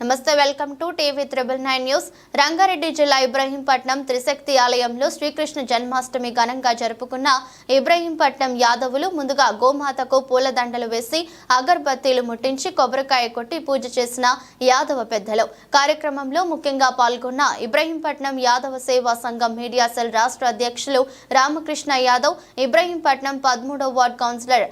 నమస్తే welcome to TV triple nine news. Rangareddy జిల్లా ఇబ్రహీంపట్నం త్రిశక్తి ఆలయంలో శ్రీకృష్ణ జన్మాష్టమి ఘనంగా జరుపుకున్న ఇబ్రహీంపట్నం యాదవులు ముందుగా గోమాతకు పూలదండలు వేసి అగర్బత్తీలు ముట్టించి కొబ్బరికాయ కొట్టి పూజ చేసిన యాదవ పెద్దలు. కార్యక్రమంలో ముఖ్యంగా పాల్గొన్న ఇబ్రహీంపట్నం యాదవ సేవా సంఘం మీడియా సెల్ రాష్ట్ర అధ్యక్షులు రామకృష్ణ యాదవ్ ఇబ్రహీంపట్నం పదమూడవ వార్డ్ కౌన్సిలర్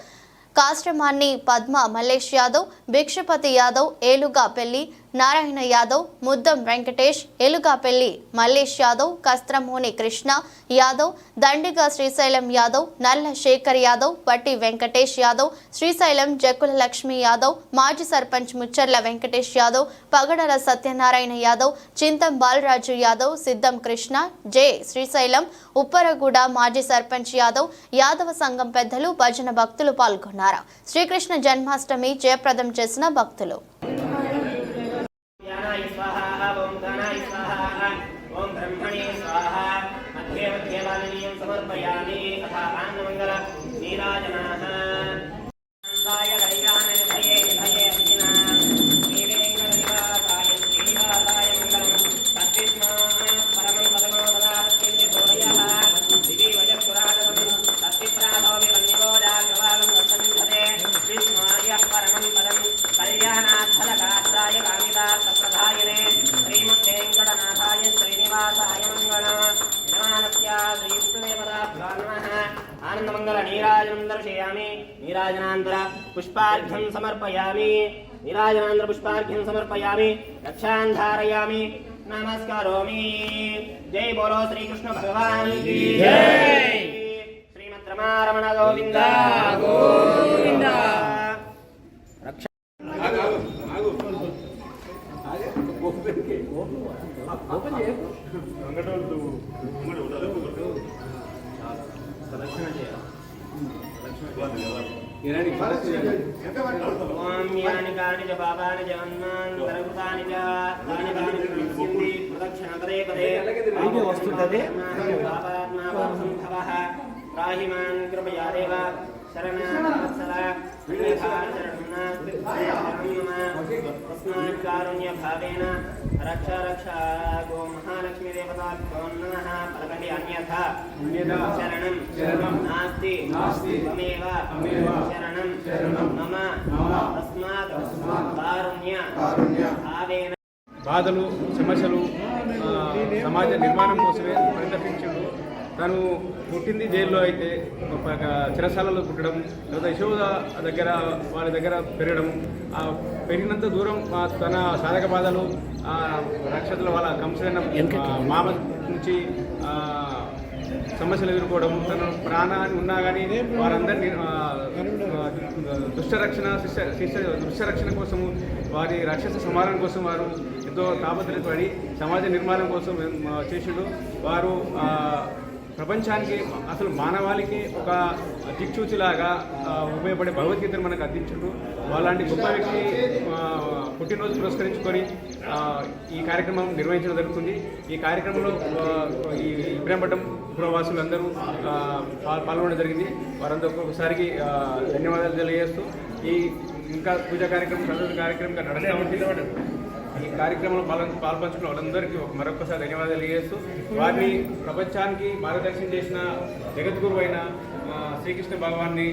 కాశ్రమాన్ని పద్మ మల్లేష్ యాదవ్ భిక్షపతి యాదవ్ ఏలుగా పెళ్ళి నారాయణ యాదవ్ ముద్దం వెంకటేష్ ఏలుగాపెల్లి మల్లేష్ యాదవ్ కస్త్రమోని కృష్ణ యాదవ్ దండిగా శ్రీశైలం యాదవ్ నల్ల శేఖర్ యాదవ్ వట్టి వెంకటేష్ యాదవ్ శ్రీశైలం జక్కుల లక్ష్మి యాదవ్ మాజీ సర్పంచ్ ముచ్చర్ల వెంకటేష్ యాదవ్ పగడల సత్యనారాయణ యాదవ్ చింతం బాలరాజు యాదవ్ సిద్ధం కృష్ణ జె శ్రీశైలం ఉప్పరగూడ మాజీ సర్పంచ్ యాదవ్ యాదవ సంఘం పెద్దలు భజన భక్తులు పాల్గొన్నారు. శ్రీకృష్ణ జన్మాష్టమి జయప్రదం చేసిన భక్తులు. समर्पयामि अथा आनन्दमङ्गल नीराजनाः ఆనందమంగళ నీరాజనం దర్శయామి నీరాజనాంతర పుష్పార్ఘ్యం సమర్పయామి నీరాజనాంతర పుష్పార్ఘ్యం సమర్పయామి రక్షాన్ ధారయామి నమస్కరోమి జై బోలో శ్రీకృష్ణ భగవాన్ శ్రీమద్ రమారమణ గోవింద గోవింద రక్ష ఓపెన్ చేయ ప్రదక్షిణ చేయాలి స్వామ్యాన్ని కాని చ పాపాని చ అన్నాన్ని కరకృతాని చ తాని కాని ప్రదక్షింది ప్రదక్షిణ పదే పదే వస్తుంది పాపాత్మా సంభవ రాహిమాన్ కృపయా దేవ శరణ కారుణ్య భావేన రక్ష రక్ష గో మహాలక్ష్మీ దేవతాభ్యో నమః పలకండి అన్యథ శరణం శరణం నాస్తి నాస్తి త్వమేవ త్వమేవ శరణం శరణం మమ మమ తస్మాత్ తస్మాత్ కారుణ్య కారుణ్య భావేన బాధలు సమస్యలు సమాజ నిర్మాణం కోసమే పరితపించుడు తను పుట్టింది జైల్లో అయితే ఒక చిరసాలలో పుట్టడం తర్వాత యశోద దగ్గర వాళ్ళ దగ్గర పెరగడం పెరిగినంత దూరం తన సాధక బాధలు ఆ నక్షత్రాల వాళ్ళ కంసైన మామ నుంచి సమస్యలు ఎదుర్కోవడం తన ప్రాణాన్ని ఉన్నా కానీ వారందరినీ దుష్టరక్షణ శిష్య శిష్య దుష్టరక్షణ కోసం వారి రాక్షస సంహారం కోసం వారు ఎంతో తాపత్రయపడి సమాజ నిర్మాణం కోసం చేసిండు. వారు ప్రపంచానికి అసలు మానవాళికి ఒక దిక్చూచిలాగా ఉపయోగపడే భగవద్గీతను మనకు అందించుండు. అలాంటి గొప్ప వ్యక్తి పుట్టినరోజు పురస్కరించుకొని ఈ కార్యక్రమం నిర్వహించడం జరుగుతుంది. ఈ కార్యక్రమంలో ఈ ఇబ్రాహీంపట్నం పురవాసులందరూ పాల్గొనడం జరిగింది. వారందరూ ఒక్కొక్కసారికి ధన్యవాదాలు తెలియజేస్తూ ఈ ఇంకా పూజా కార్యక్రమం చదువు కార్యక్రమం ఇంకా నడుస్తూ ఉంటుంది ఈ కార్యక్రమంలో పాల్గొ పాల్పంచుకున్న వాళ్ళందరికీ ఒక మరొకసారి ధన్యవాదాలు తెలియజేస్తూ వారిని ప్రపంచానికి మార్గదర్శనం చేసిన జగద్గురు అయిన శ్రీకృష్ణ భగవాన్ని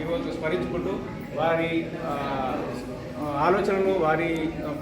ఈరోజు స్మరించుకుంటూ వారి ఆ, ఆలోచనలు వారి